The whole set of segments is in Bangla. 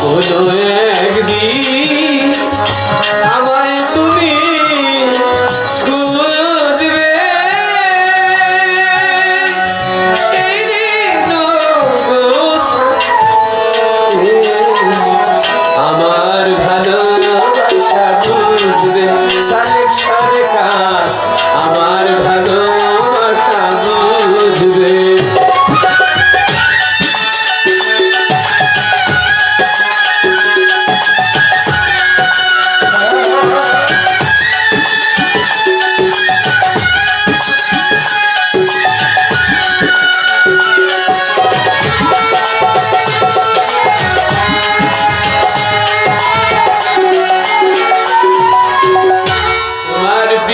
কোনো একদিন আমায় তুমি খুঁজবে। আমার ভালোবাসা বুঝবে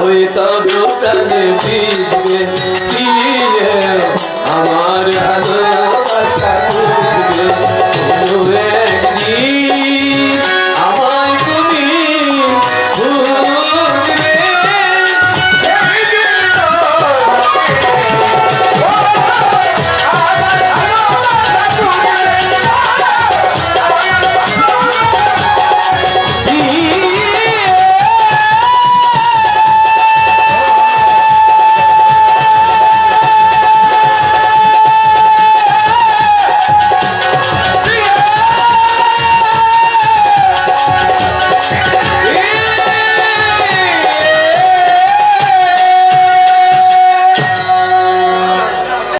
হইতা দোকানে দিয়ে দিয়ে আমার হাজার